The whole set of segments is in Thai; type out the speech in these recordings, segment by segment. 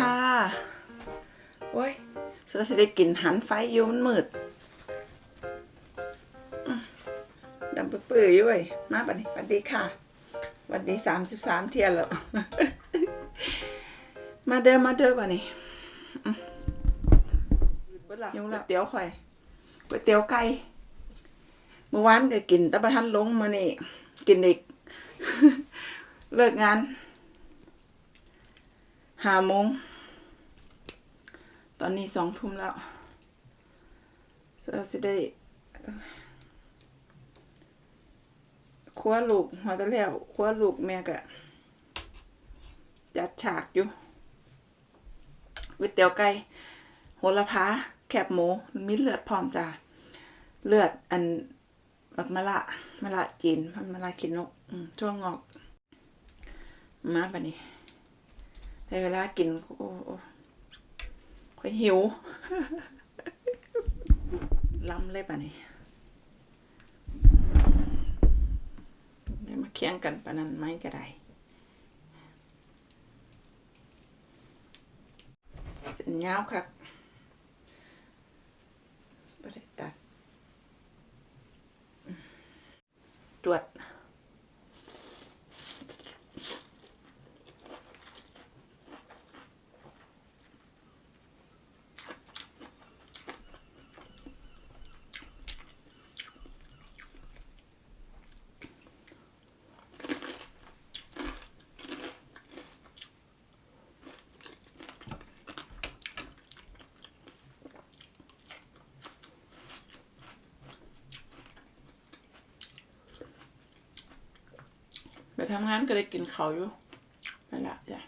ค่ะโอ้ยเสือสิได้กินหันไฟอยู่มันมืดอืมดำเปื่อยๆอยู่เว้ยมาปันนี้สวัสดีค่ะสวัสดีสามสิบสามเทียนแล้ว มาเด้อมาเด้อปันนี้อืมยุ่งละก๋วยเตี๋ยวข่อยก๋วยเตี๋ยวไก่เมื่อวานก็กินแตะประทันลงมานี่ กินอีก เลิกงานห้าโมง ตอนนี้สองทุ่มแล้วเสือสิได้คว้าลูกหัวตะแล้วคว้าลูกแม่กะจัดฉากอยู่ก๋วยเตี๋ยวไก่โหระพาแคบหมูมีเลือดพร้อมจ้าเลือดอันบักมะละมะละจีนพันมะละกินนกอืมทั่วงงอก มาปะนี่ได้เวลากินโอ้โอ้ ค่อยหิวล้ำเลยปะนี่ได้มาเคียงกันปะนั้นไหมก็ได้เส้นยาวครับบ่ได้ตัดตรวจ ทำงานก็ได้กินเขาอยู่นั่นแหละจ้ะ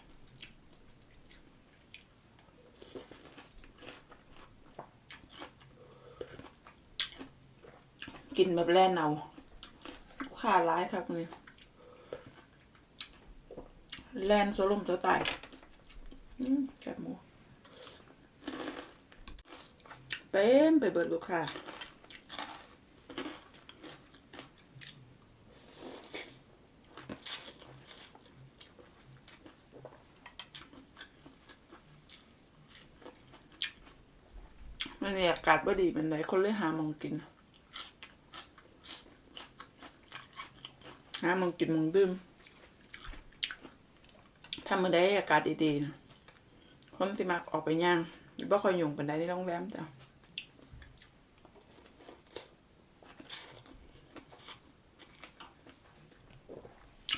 กินแบบแล่นเอาขาร้ายครับนี่แล่นโซลุ่มจะตายแคบหมูเต็มไปเบิดลูกค้า มันนี่อากาศบ่ดีเป็นไรคนเลยหามองกิน หามองกินมองดื่มถ้ามื้อใดอากาศดีๆนะคนที่มักออกไปย่างบ่ค่อยยุ่งปานใดในโรงแรมจ้ะ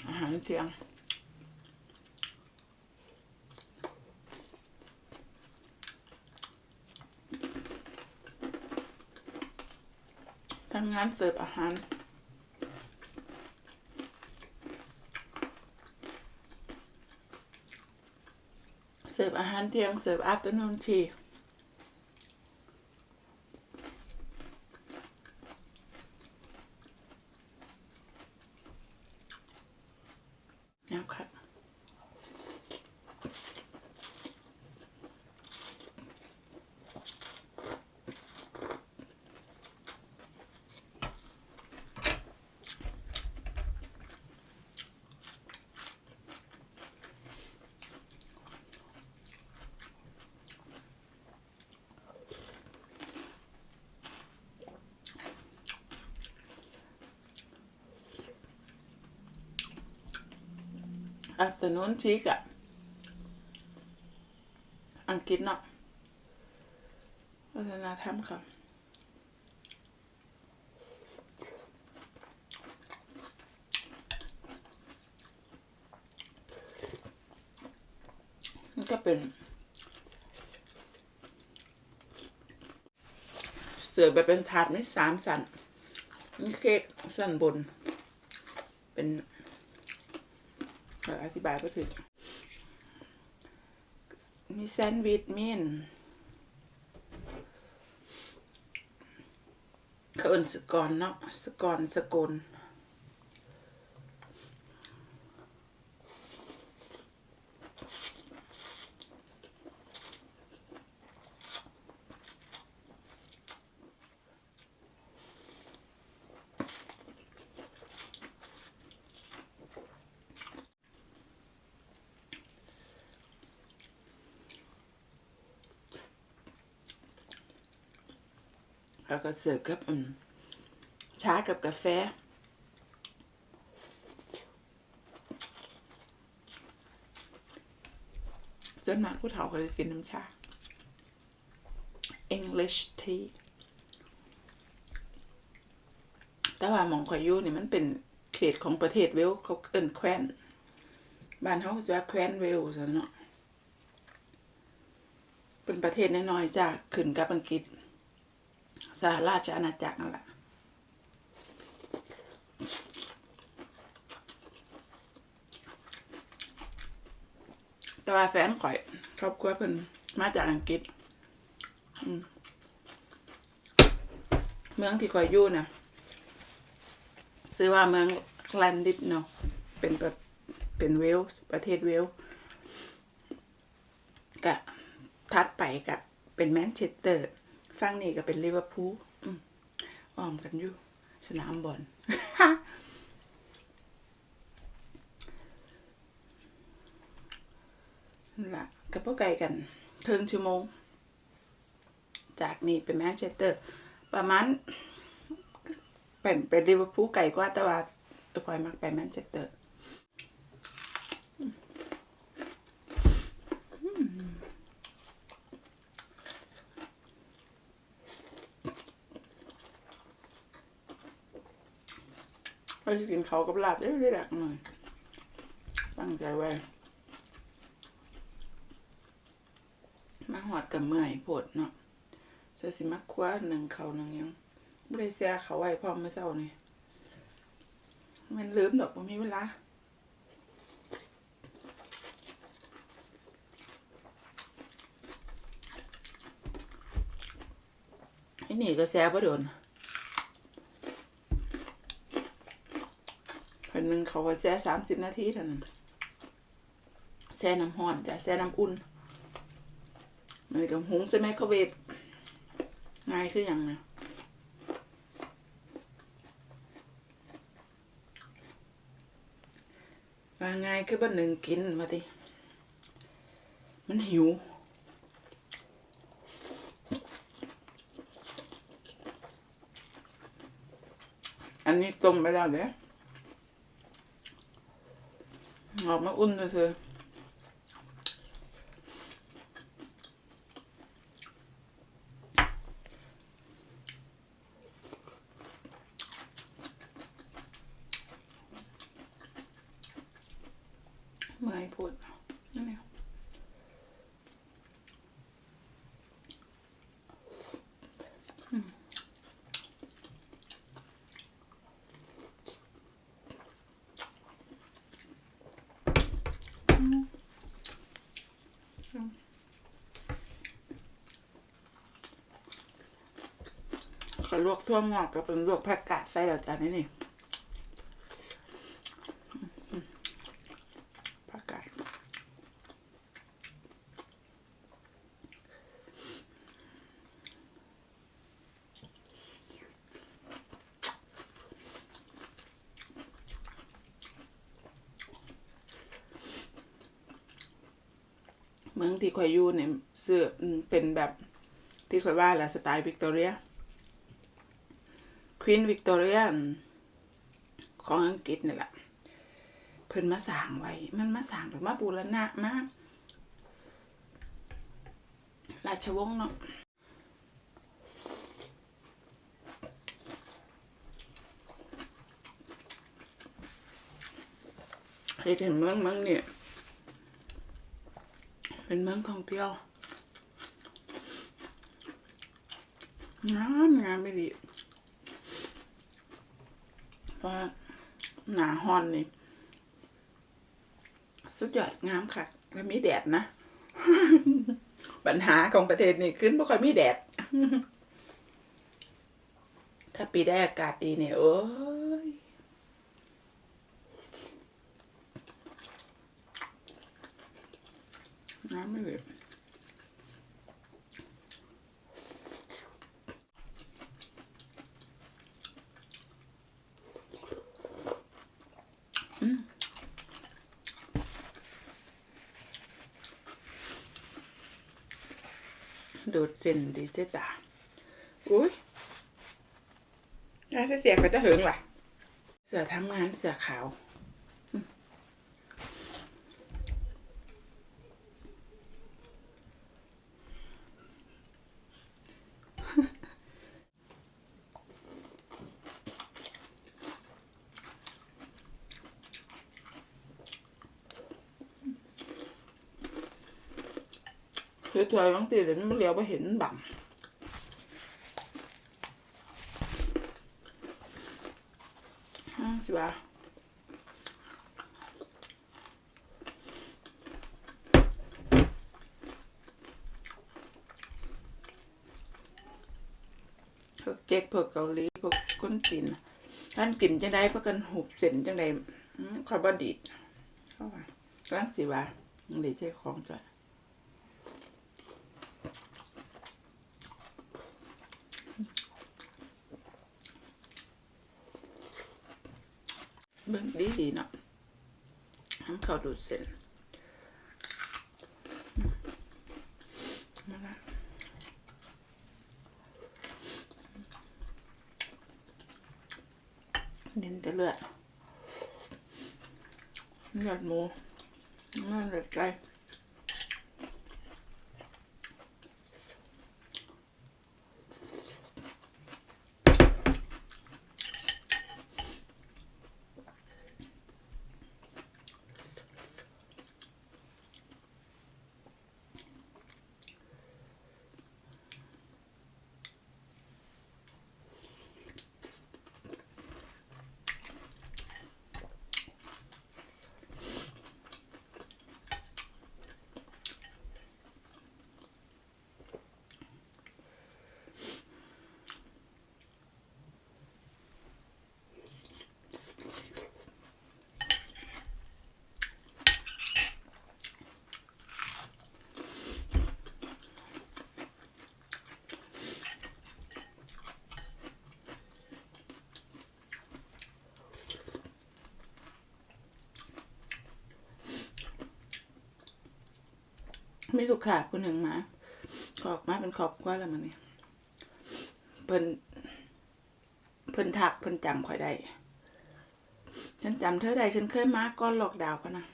อาหารเที่ยง ทำ งานเสิร์ฟอาหาร เสิร์ฟอาหารเที่ยงเสิร์ฟอัฟเตอร์นูนที afternoon tea กะอังกฤษเนาะวัฒนธรรมค่ะมันก็เป็นเสือแบบเป็นถาดไม่สามสันนี่เค้กสันบน เป็น อธิบายก็ถึงมีแซนด์วิชมีนเขาเอินสกอนเนาะสกอนสกล แล้วก็เสิร์ฟกับอืมชากับกาแฟส่วนมากผู้เฒ่าก็จะกินน้ำชา English tea แต่ว่ามองขอยยู่นี่มันเป็นเขตของประเทศเวลส์เขาเอิ้นแคว้นบ้านเขาจะว่าแคว้นเวลส์อะเนาะเป็นประเทศน้อยๆจากขึ้นกับอังกฤษ สหราชอาณาจักรนั่นแหละแต่ว่าแฟนข่อยครอบครัวเพิ่นมาจากอังกฤษเมืองที่ข่อยอยู่นะซื้อว่าเมืองแคลนดิดเนาะเป็นเป็นเวลส์ประเทศเวลส์กะทัดไปกะเป็นแมนเชสเตอร์ ฝั่งนี้ก็เป็นลิเวอร์พูลอ้อมกันอยู่ สนามบอลละกับพวกไก่กันเทิงชั่วโมง จากนี่ไปแมนเชสเตอร์ ประมาณเป็นเป็นลิเวอร์พูลไก่กว่าแต่ว่าตัวคอยมักไปแมนเชสเตอร์ เราจะกินเขากับลาบได้ได้ดักหน่อยตั้งใจไว้ มาหอดกับเมื่อยโพดเนาะสสิมักคว้าหนึ่งเขาหนึ่งยังไม่ได้แซ่เขาไว้พร้อมเมื่อเช้านี่มันลืมดอกบ่มีเวลาไอ้นี่ก็แซ่บ่โดน นหนึ่งเขาว่าแซ่สามสิบนาทีเท่านั้นแซ่น้ำห้อนจ้ะแซ่น้ำอุ่นมันกับหุงใช่ไหมเขาเวฟง่ายคืออย่างนะว่าง่ายคือบ้านหนึ่งกินมาดิมันหิวอันนี้ต้มไปแล้วเด้อออกมาอุ่นเลย เธอ เมื่อยพูดนั่นเอง ก็ลวกทั่วงอกก็เป็นลวกผักกาดใส่แล้วจ้านี่นี่ผักกาดเมืองที่ข่อยอยู่เนี่ยเสื้อเป็นแบบที่ข่อยว่าแหละสไตล์วิกตอเรีย ควีนวิกตอเรียของอังกฤษนี่แหละเพิ่นมาสร้างไว้ มันมาสร้างแบบมาบูรณะมาก ราชวงศ์เนาะเคยถึงเมืองเมืองเนี่ย เป็นเมืองท่องเที่ยวงามงามไม่ดี เพราหนาฮอนนี่สุดยอดงามค่ะแล้วมีแดดนะ ปัญหาของประเทศนี่ขึ้นเพราะค่อยมีแดด ถ้าปีได้อากาศดีเนี่ยโอ้ยน้ำไม่เหลือ ดูดเส้นดีเจ๊ตาอุ้ยน่าจะเสียก็จะหึงว่ะ เสือทำงานเสือขาว คือถอยบางทีแต่มันเลี้ยวไปเห็นบังอืมสิว่าพวกเจ๊กพวกเกาหลีพวกคนจีนท่านกินจังไดเพราะกันหุบเส้นจังไดอืมคาร์บดีดเข้าว่ากลังสิว่าหรือเจ๊ของจ้ะ เบิ่งดีดีๆเนาะทำข้าวดูดเส้นมาละเน้นแต่เลือดเลือดหมูน่าเลือดไก่ มีลูกค้าคนหนึ่งมา ขอบมาเป็นขอบกว่าแล้วมันนี่ยเพิ่นเพิ่นทักเพิ่นจำข่อยได้ ฉันจำเธอได้ฉันเคยมาก่อนหลอกดาวพะนะ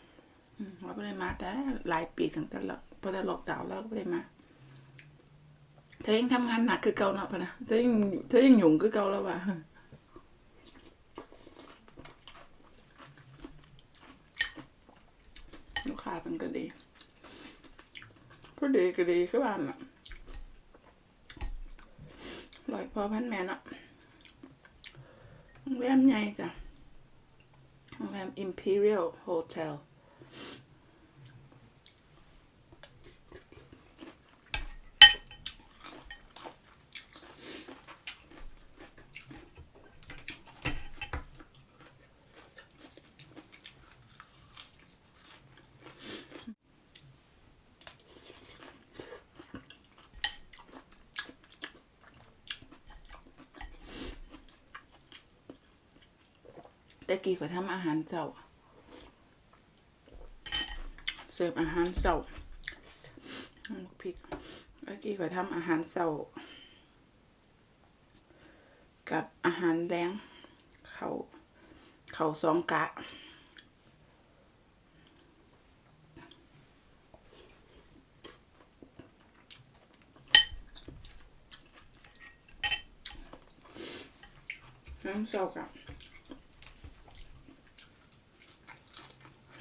อืมว่าไม่ได้มาแต่หลายปีตั้งแต่ละพอได้ล็อกดาวแล้วก็ไม่ได้มาเธอยังทำงานหนักคือเก่าเนาะพะนะเธอยังเธอยังหยุ่งคือเก่าแล้วว่ะลูกค้าเป็นก็ดี ก็ดีก็ดีก็บ้านอะลอยพอพันแม่นาะโรงแรมใหญ่จ้ะโรงแรม Imperial Hotel แต่กี้ก็ทำอาหารเช้าเสิร์ฟอาหารเช้าอืมพริกเมื่อกี้ก็ทำอาหารเช้ากับอาหารแรงเขาเขาสองกะ น้ำเช้ากับ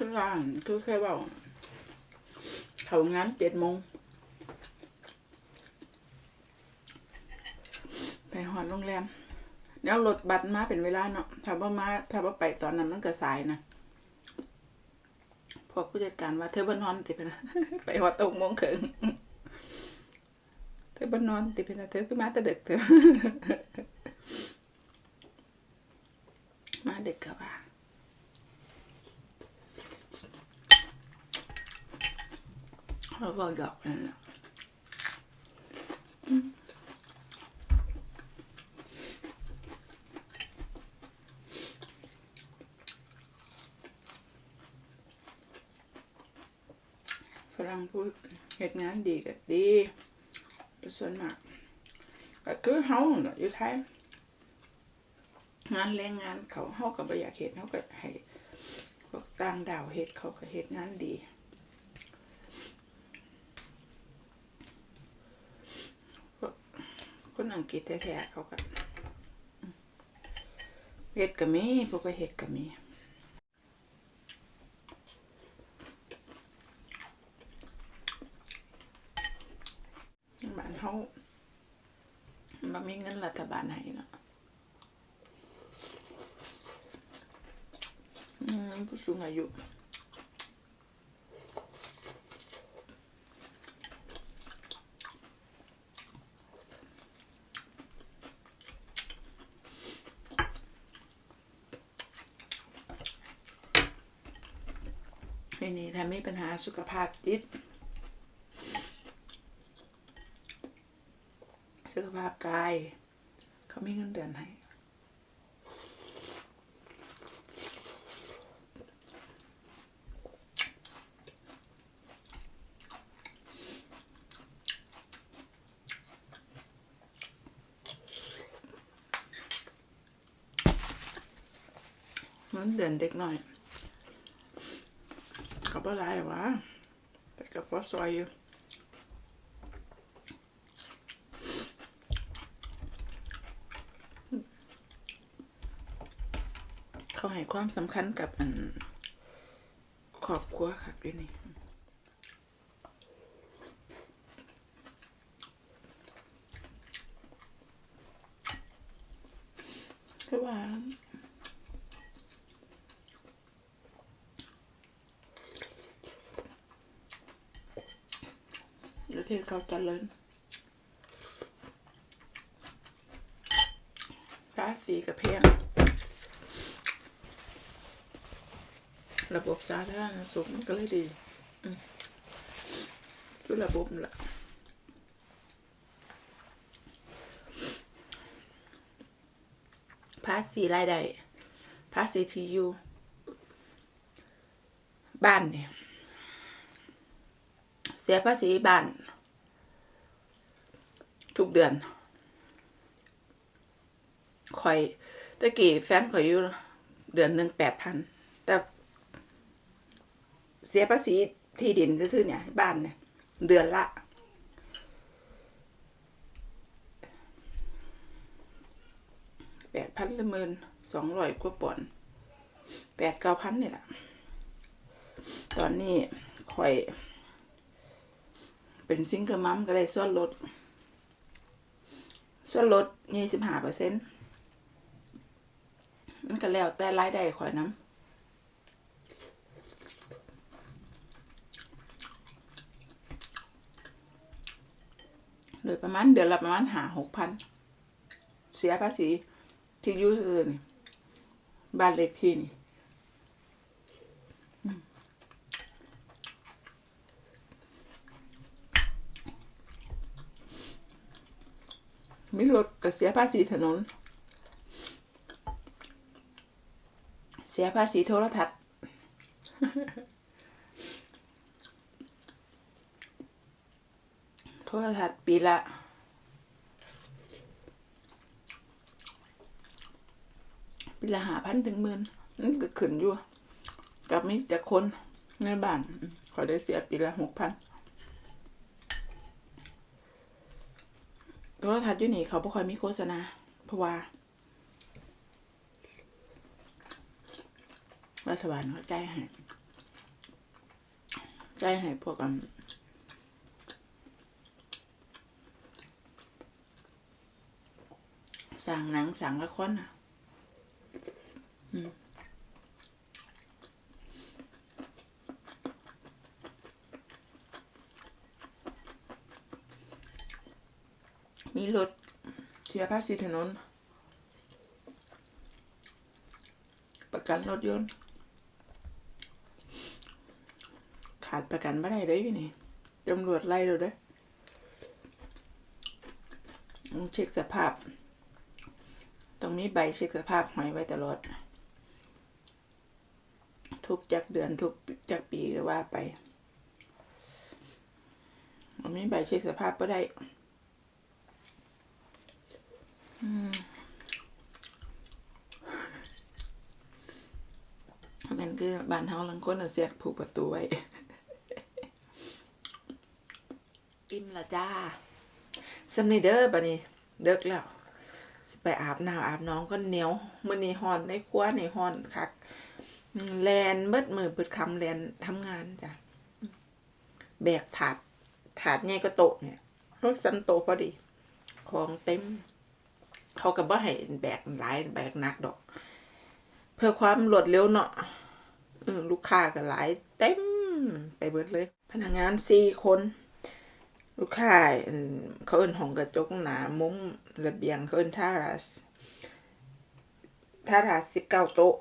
คือ ร้านคือเคยบอกเขางานเจ็ดโมงไปหอดโรงแรมแล้วรถบัสมาเป็นเวลาเนาะถ้าว่ามาถ้าว่าไปตอนนั้นมันก็สายนะพวกผู้จัดการว่าเธอบ้านนอนติดไปนะไปหอดตกโมงครึ่งเธอบ้านนอนติดไปนะเธอคือมาแต่เด็กเธอ มาเด็กกับว่า เขา บอกหยอกนั่นแหละฝรั่งพูดเหตุงานดีก็ดีแต่ส่วนมากก็คือเฮาเน่ะอยู่ไทยงานแรงงานเขาเฮาก็บ่อยากเฮ็ดเฮาก็ให้พวกต่างดาวเฮ็ดเขาก็เฮ็ดงานดี พวกคน อังกฤษแท้ๆเขาก็เฮ็ดก็มีพวกไปเฮ็ดก็มีบ้านเฮาบ่มีเงินรัฐบาลให้เนาะอืมผู้สูงอายุ ทีนี้ถ้า มีปัญหาสุขภาพจิต สุขภาพกาย เขาไม่เงินเดือนให้เงินเดือนเด็กหน่อย บ่หลายวะแต่ก็พอซอยอยู่เขาให้ความสำคัญกับอันครอบครัวค่ะด้วยนี่คือว่า ประเทศเขาเจริญภาษีกับแพงระบบสาธารณสุขมันก็เลยดีอืมคือระบบละภาษีรายได้ภาษีที่อยู่บ้านเนี่ยเสียภาษีบ้าน ทุกเดือนคอยตะกี้แฟนคอยอยู่เดือนหนึ่งแปดพัน แต่เสียภาษีที่ดินซื้อเนี่ย บ้านเนี่ย เดือนละแปดพันละหมื่นสองร้อยกว่าปอนด์แปดเก้าพันนี่แหละตอนนี้คอย เป็นซิงเกิลมัมก็ได้ส่วนลด ส่วนลดยี่สิบห้าเปอร์เซ็นต์มันก็แล้วแต่รายได้ข่อยน้ำโดยประมาณเดือนละประมาณหาหกพันเสียภาษีที่อยูซื่อนี่บ้านเล็กที่นี่ มีรถก็เสียภาษีถนน เสียภาษีโทรทัศน์โทรทัศน์ปีละปีละหาพันถึงหมื่นนั่นก็ขึ้นอยู่กับมีแต่คนในบ้านขอได้เสียปีละหกพัน โทรทัศน์อยู่นี่เขาบ่ค่อยมีโฆษณา เพราะว่ารัฐบาลเขาใจให้ใจให้พวกกันสั่งหนังสั่งละครน่ะอืมมีรถเสี ยภาษีถนน ประกันรถยนต์ ขาดประกันไม่ได้เลยอยู่นี่ตำรวจไล่เราด้อต้องเช็คสภาพต้องมีใบเช็คสภาพหอยไว้ตลอด ทุกจากเดือนทุกจากปีก็ว่าไปมันมีใบเช็คสภาพก็ได้ คือบานเฮาลังคนน่ะเสียกผูกประตูไว้อิ่มละจ้าสำนีเด้อบัดนี้ เดึกแล้วสิไปอาบน้ำอาบน้องก็เหนียวมือนี้ฮ้อนในครัวนี่ฮ้อนคักแลนเบิดมือเบิดคำแลนทำงานจ้ะแบกถาดถาดใหญ่ก็โตเนี่ยรถซ้ำโตพอดี ของเต็ม เขาก็บ่ให้แบกหลายแบกหนักดอก เพื่อความรวดเร็วเนาะลูกค้าก็หลายเต็มไปเบิดเลย พนักงานสี่คน ลูกค้าเขาเอิ้นห้องกระจกหนามุ้งระเบียงเขาเอิ้นทารัสทารัสสิบเก้าโต๊ะ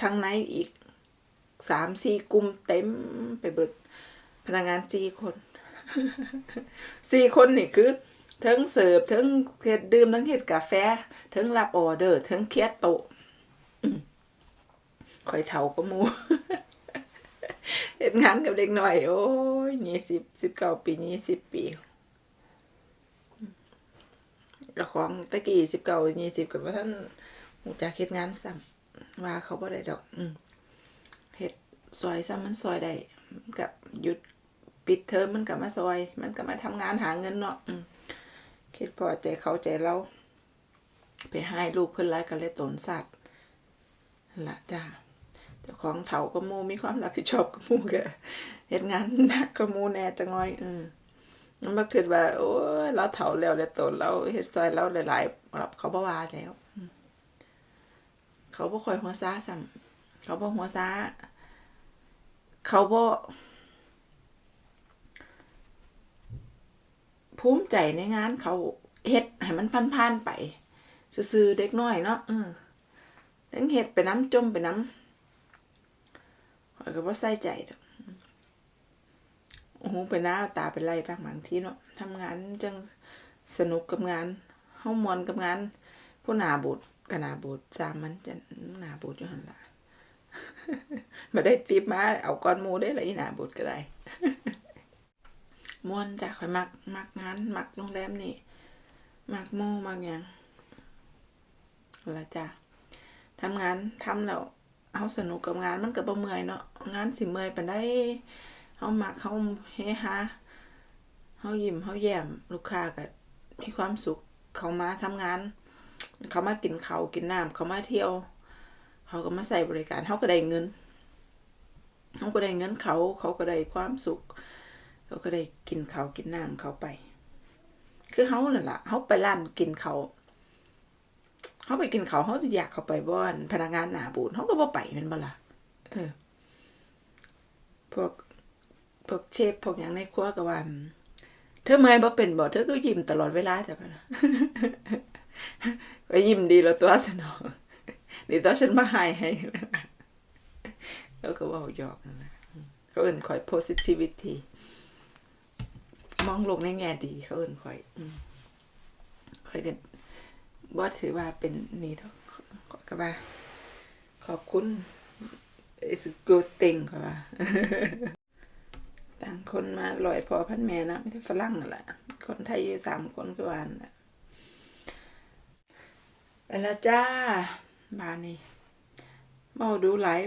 ทั้งในอีกสามสี่กลุ่มเต็มไปเบิด พนักงานสี่คนสี่คนนี่คือ ทั้งเสิร์ฟทั้งเฮ็ดดื่มทั้งเฮ็ดกาแฟทั้งรับออเดอร์ทั้งเคลียโต๊ะอืมข่อยเฒ่าก็มูเฮ็ดงานกับเด็กหน่อย โอ้ยยี่สิบสิบเก้าปียี่สิบปีล้วของตะกี้สิบเก้ายี่สิบกับว่าท่านหูจักเฮ็ดงานซ้ำว่าเขาบ่ได้ดอก อืเฮ็ดซอยซ้ำมันซอยได้กับหยุดปิดเทอมมันก็มาซอย มันก็มาทำงานหาเงินเนาะอื คิดพอใจเขาใจเราไปให้ลูกเพิ่อนไล่กันเลยตนสัตว์ละจ้าเจ้าของเถาก็มูมีความรับผิดชอบก็มูกะเฮ็ดงานนักก็มูแน่จังน้อยเออมันมาคิดว่า โอ้เราเฒ่าแล้วแล้วตนเราเฮ็ดซอยเราหลายๆรับเขาบ่ว่าแล้ว เขาบ่ค่อยหัวซาซ้ำเขาบ่หัวซาเขาบ่ ภูมิใจในงานเขาเฮ็ดให้มันผ่านๆไปซื่อๆเด็กน้อยเนาะเออทั้งเฮ็ดไปน้ำจมไปน้ำข้อยก็บ่ใส่ใจดอกโอ้โหไปหน้าตาเป็นไรบ้างบางทีเนาะทำงานจังสนุกกับงานเฮามวนกับงานผู้หนาบูดก็นาบูดสามมันจะหนาบูดอยู่หั่นล่ะมาได้ติปมาเอาก้อนหมูได้เลยอีหนาบูดก็ได้ ม่วนจ้ะข่อยมักมักงานมักโรงแรมนี่มักหมู่มักยังเอาละจ้ะทำงานทำแล้วเฮาสนุกกับงานมันก็บ่เมื่อยเนาะงานสิเมื่อยปานใดเฮามักเฮาเฮฮาเฮายิ้มเฮาแย้มลูกค้าก็มีความสุขเขามาทำงาน เขามากินเขากินน้ำเขามาเที่ยว เขาก็มาใส่บริการเฮาก็ได้เงินเฮาก็ได้เงินเขาเขาก็ได้ความสุข เขาก็ได้กินเขากินน้ำเขาไป คือเฮานั่นล่ะเฮาไปร้านกินเขาเขาไปกินเขาเขาจะอยากเขาไปบ้านพนักงานหนาบูดเขาก็บ่ไปแมันบ่ล่ะเออ พวกพวกเชฟพวกอย่างในครัวก็ว่าเธอเมื่อยบ่เป็นบ่เธอก็ยิ้มตลอดเวลาแต่พะนะก็ยิ้มดีแล้วตัวสนองดีตัวฉันมาหายให้แล้วก็ว่าหยอกนะเขาเอิ่นคอย positivity มองโลกในแง่ดีเขาเอิ่นคอยอคอยกันว่าถือว่าเป็นนี่เถอะก็ว่า ขอบคุณ it's a good thing ค่ะว่าต่างคนมาลอยพอพันแม่นะไม่ใช่ฝรั่งนั่นแหละคนไทยอยู่สามคนก็วานั่นแหละไปล้วจ้าบานนี่เมาดูหลาย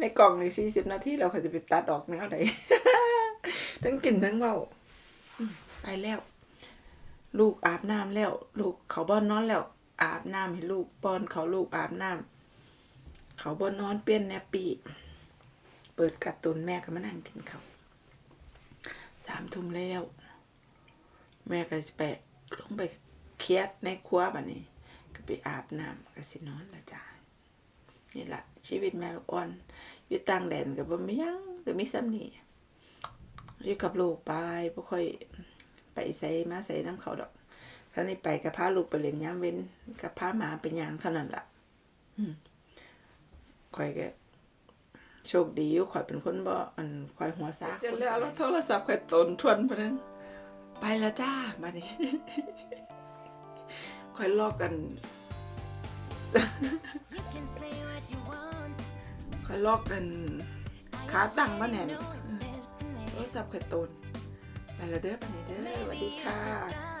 ในกล่องในสี่สิบนาทีเราเขาจะไปตัดออกแนวไหนทั้งกลิ่นทั้งเบา ไปแล้ว ลูกอาบน้ำแล้ว ลูกเขาบ่นนอนแล้ว อาบน้ำให้ลูกป้อนเขาลูกอาบน้ำเขาบ่นนอนเปลี่ยนแนปปี้เปิดการ์ตูนแม่ก็มานั่งกินเขาสามทุ่มแล้ว แม่ก็สิไปลงไปเคลียดในครัวบัดนี้ ก็ไปอาบน้ำก็สินอนละจ้านี่แหละชีวิตแม่ลูกอ่อนอยู่ต่างแดนกับบ่มียังก็มีซ้ำนี่อยู่กับลูกไปบ่ค่อย ไปใส่มาใส่น้ำเขาดอกถ้านี่ไปกับพาลูกไปเล่นยามเว้นกับพาหมาไปยางเท่านั้นล่ะอืมข่อยก็โชคดีอยู่ข่อยเป็นคนบ่อันข่อยหัวซากจนแล้วแล้วโทรศัพท์ข่อยตนทวนไปนึงไปแล้วจ้ามานี่ข่อยลอกกัน You can say what you want. ข่อยลอกกันขาตั้งมาแน่น know it's best to โท me. รศัพท์ข่อยตน ไปแล้วเด้อไปนี่เด้อสวัสดีค่ะ